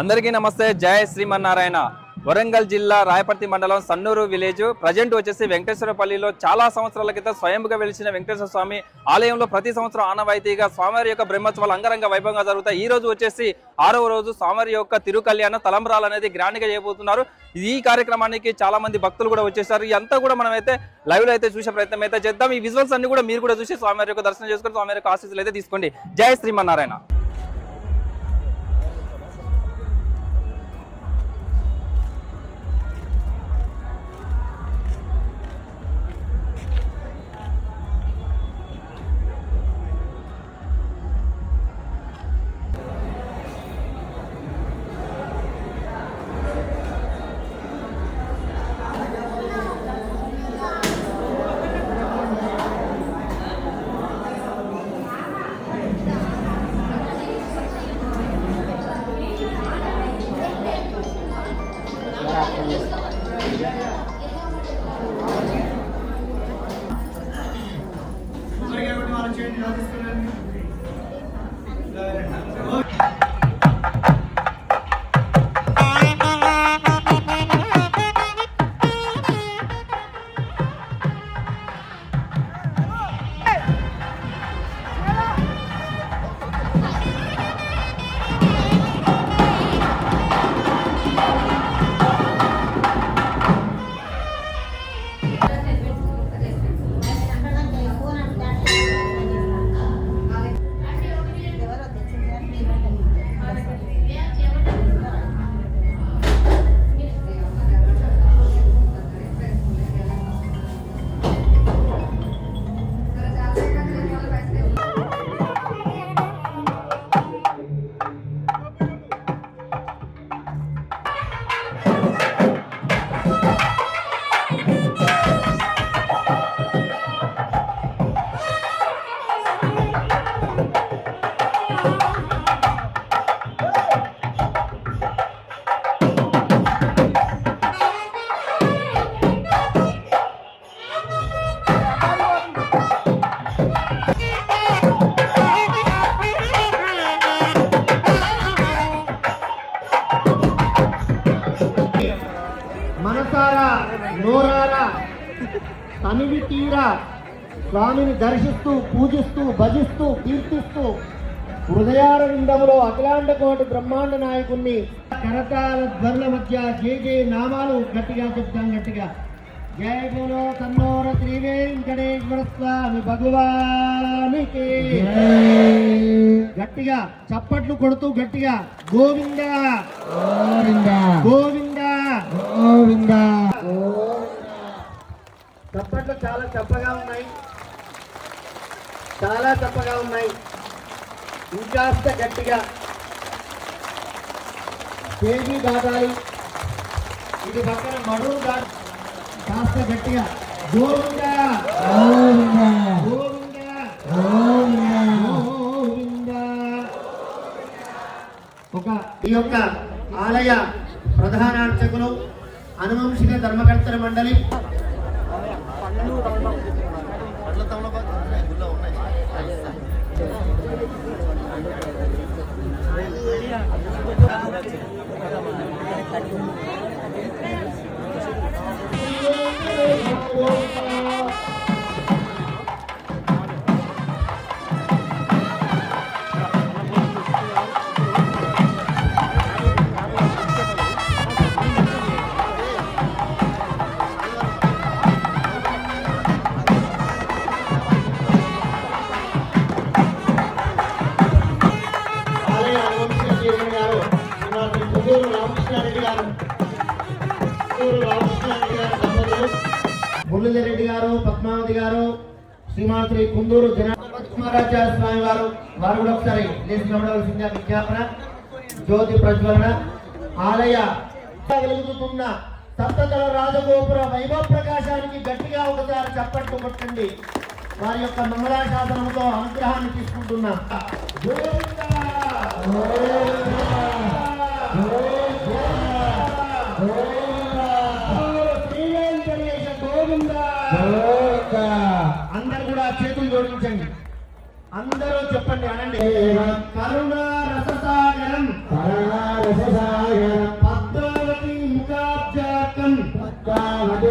అందరికీ నమస్తే. జయ శ్రీమన్నారాయణ. వరంగల్ జిల్లా రాయపర్తి మండలం సన్నూరు విలేజ్. ప్రజెంట్ వచ్చేసి వెంకటేశ్వరపల్లిలో చాలా సంవత్సరాల క్రితం స్వయంగా వెలిచిన వెంకటేశ్వర స్వామి ఆలయంలో ప్రతి సంవత్సరం ఆనవాయితీగా స్వామివారి యొక్క బ్రహ్మోత్సవాలు అంగరంగ వైభవంగా జరుగుతాయి. ఈ రోజు వచ్చేసి ఆరవ రోజు స్వామివారి యొక్క తిరుకళ్యాణ తలంబరాలు అనేది గ్రాండ్గా చేయబోతున్నారు. ఈ కార్యక్రమానికి చాలా మంది భక్తులు కూడా వచ్చేసారు. ఇదంతా కూడా మనం అయితే లైవ్లో అయితే చూసే ప్రయత్నం అయితే చేద్దాం. ఈ విజువల్స్ అన్ని కూడా మీరు కూడా చూసి స్వామివారి యొక్క దర్శనం చేసుకుని స్వామివారి యొక్క ఆశీస్సులు అయితే తీసుకోండి. జయ శ్రీమన్నారాయణ. కీర్తిస్తూ హృదయారవిందములో అఖిలాండ కోటి బ్రహ్మాండ నాయకుణ్ణి కరతాల ధ్వనుల మధ్య జయ జయ నామాలు గట్టిగా చెప్తాం గట్టిగా. జయ బోలో కన్నోర శ్రీ వెంకటేశ్వర స్వామి భగవానికి. గట్టిగా చప్పట్లు కొడుతూ గట్టిగా గోవింద. గోవింద. గోవింద. చప్పట్లు చాలా చప్పగా ఉన్నాయి. చాలా చప్పగా ఉన్నాయి. ఇంకాస్త గట్టిగా. కేజీ దాటాలి ఇది పక్కన మడుగు దాటి కాస్త గట్టిగా. గోవింద. గోవింద. గోవింద. ఒక ఈ యొక్క ఆలయ ప్రధాన అర్చకులు అనువంశిక ధర్మకర్తల మండలి కుందూరు జనార్దన్ కుమారాచార్య స్వామి వారు వారు కూడా ఒకసారి లేచి విజ్ఞాపన జ్యోతి ప్రజ్వలన ఆలయ వెలుగుతున్న సప్తదళ రాజగోపుర వైభవ ప్రకాశానికి గట్టిగా ఒకసారి చప్పట్లు కొట్టండి వారి యొక్క మంగళాశాసనంతో అనుగ్రహాన్ని తీసుకుంటున్నా గోవిందా! జోడించండి అందరూ చెప్పండి అనండి. కరుణారససాగరం. కరుణారససాగరం. పద్మావతి ముఖాబ్జాకం పద్మావతి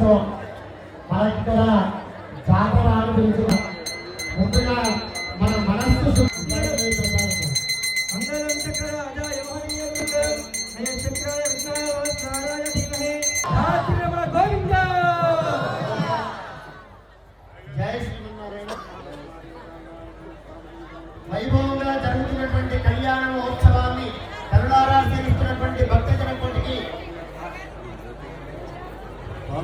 বছর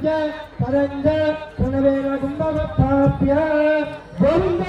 పరంజ పరంజ గుణవేణ గుంభవప్రాప్య గోవింద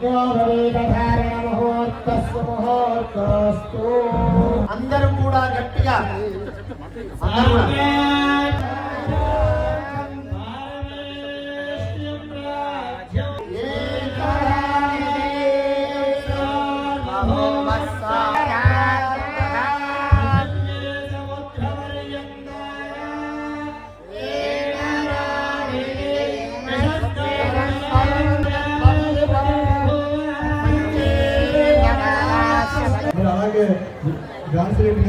అందరు కూడా చేతులు జోడించండి అందరూ కూడా గట్టిగా అందరూ కూడా.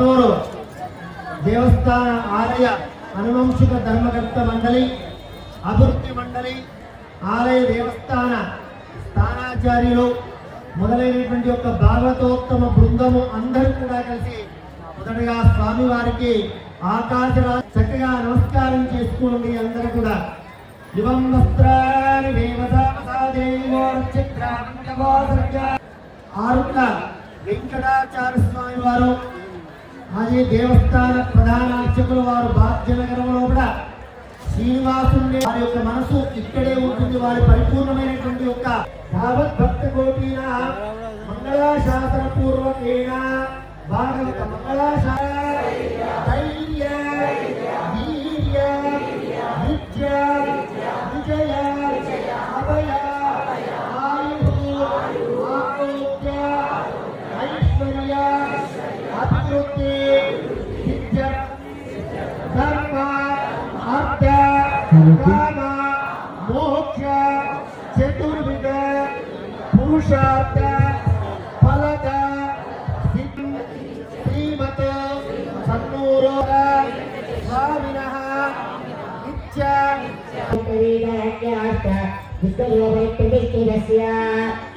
కర్నూలు దేవస్థాన ఆలయ అనువంశిక ధర్మకర్త మండలి అభివృద్ధి మండలి ఆలయ దేవస్థాన స్థానాచార్యులు మొదలైనటువంటి యొక్క భాగవతోత్తమ బృందము అందరూ కూడా కలిసి మొదటగా స్వామివారికి ఆకాశరా చక్కగా నమస్కారం చేసుకోండి అందరూ కూడా. యువం వస్త్రాన్ని ఆరుట్ల వెంకటాచార్య స్వామి వారు మాజీ దేవస్థాన ప్రధాన అర్చకులు వారు భాగ్యనగరంలో కూడా శ్రీనివాసుని వారి యొక్క మనసు ఇక్కడే ఉంటుంది. వారి పరిపూర్ణమైనటువంటి యొక్క యావత్ భక్త కోటిన మంగళాశాసన పూర్వకేణ భాగవత మంగళాశాసన ధైర్య విద్య విజయ అభయ にあった人形を売ってミッキーですよ。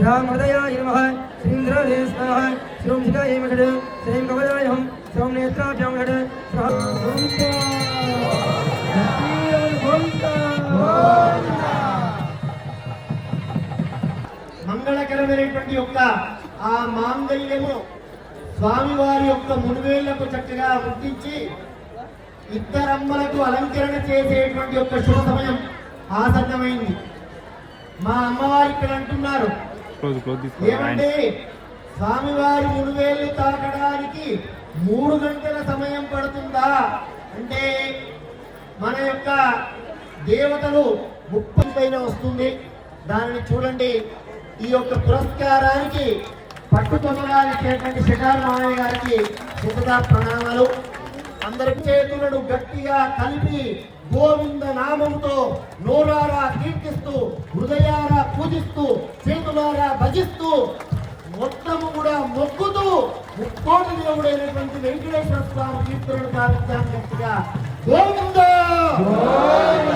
श्रीरामहृदयाय नमः श्रीन्द्रदेव नमः श्रींशिकाय मषड् श्रीं कवचायहं श्रीं नेत्राभ्यां षड् మంగళకరమైనటువంటి యొక్క ఆ మాంగళ్యము స్వామివారి యొక్క మునివేళ్లకు చక్కగా ముట్టించి ఇద్దరమ్మలకు అలంకరణ చేసేటువంటి యొక్క శుభ సమయం ఆసన్నమైంది మా అమ్మవారు ఇక్కడ అంటున్నారు ఏమంటే స్వామివారి మునివేళ్ళు తాకడానికి మూడు గంటల సమయం పడుతుందా? అంటే మన యొక్క దేవతలు ముప్పై పైన వస్తుంది. దానిని చూడండి. ఈ యొక్క పురస్కారానికి ఇచ్చేటువంటి శిఖార్ మామయ్య గారికి శుభదా ప్రణామాలు. అందరి చేతులను గట్టిగా కలిపి గోవింద నామంతో నోరారా కీర్తిస్తూ హృదయారా పూజిస్తూ చేతులారా భజిస్తూ మొత్తము కూడా మొక్కుతూ ముక్కోటి దేవుడైనటువంటి వెంకటేశ్వర స్వామి కీర్తనలు కావించాను గోవింద! గోవింద!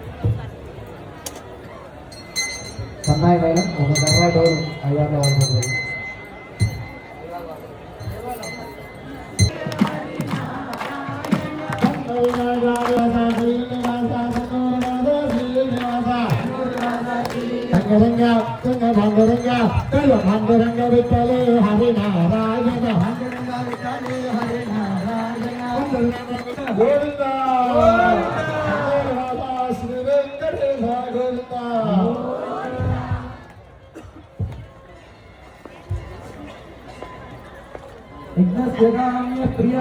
సన్నాయి మేడం ఒక గర్రా డోర్ అయ్యాక ఉంటుంది రంగరంగ తుంగ భంగరంగ కల భంగరంగ విట్టలే హరినారాయణ గోవింద శ్రీ ప్రియ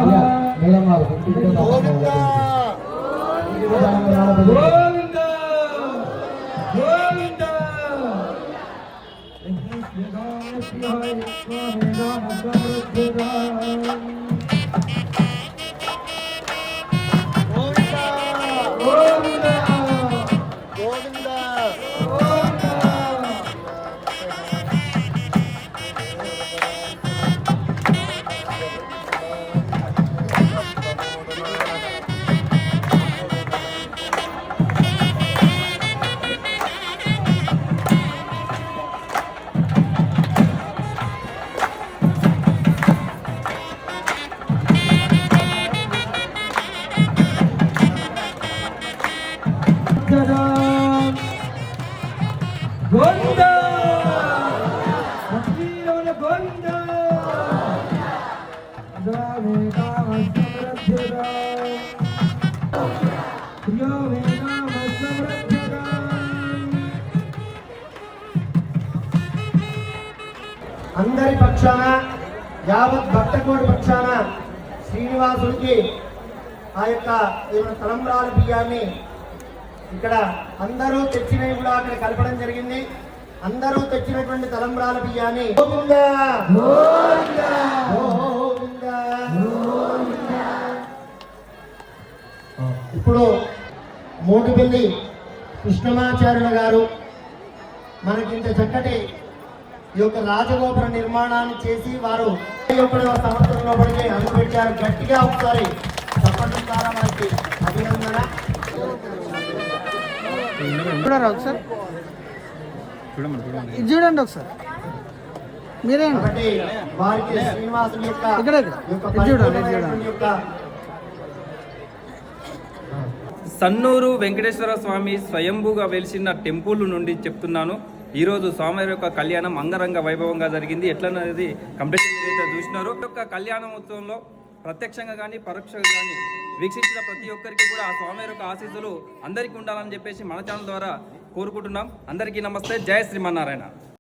అందరి పక్షాన యావత్ భక్తకోటి పక్షాన శ్రీనివాసుడికి ఆ యొక్క ఏమైనా తలంబ్రాల బియ్యాన్ని ఇక్కడ అందరూ తెచ్చినవి కూడా అక్కడ కలపడం జరిగింది. అందరూ తెచ్చినటువంటి తలంబ్రాల బియ్యాన్ని! ఇప్పుడు మోటుపల్లి కృష్ణమాచార్యుల గారు మనకి ఇంత చక్కటి ఈ యొక్క రాజగోపుర నిర్మాణాన్ని చేసి వారు ఒకటవ సంవత్సరంలో పడితే అడుగుపెట్టారు గట్టిగా ఒకసారి చెప్పడం ద్వారా మనకి అభినందన. చూడరా ఒకసారి. ఇది చూడండి ఒకసారి. మీరే వారికి శ్రీనివాసుని యొక్క ఇది చూడండి, ఇది పరిపూర్ణమైనటువంటి యొక్క సన్నూరు వెంకటేశ్వర స్వామి స్వయంభూగా వెలిసిన టెంపుల్ నుండి చెప్తున్నాను. ఈరోజు స్వామివారి యొక్క కళ్యాణం అంగరంగ వైభవంగా జరిగింది. ఎట్లనేది కంప్లీట్ చూసినారు. ఈ యొక్క కళ్యాణోత్సవంలో ప్రత్యక్షంగా కానీ పరోక్షంగా కానీ వీక్షించిన ప్రతి ఒక్కరికి కూడా ఆ స్వామివారి యొక్క ఆశీస్సులు అందరికీ ఉండాలని చెప్పేసి మన ఛానల్ ద్వారా కోరుకుంటున్నాం. అందరికీ నమస్తే. జయ శ్రీమన్నారాయణ.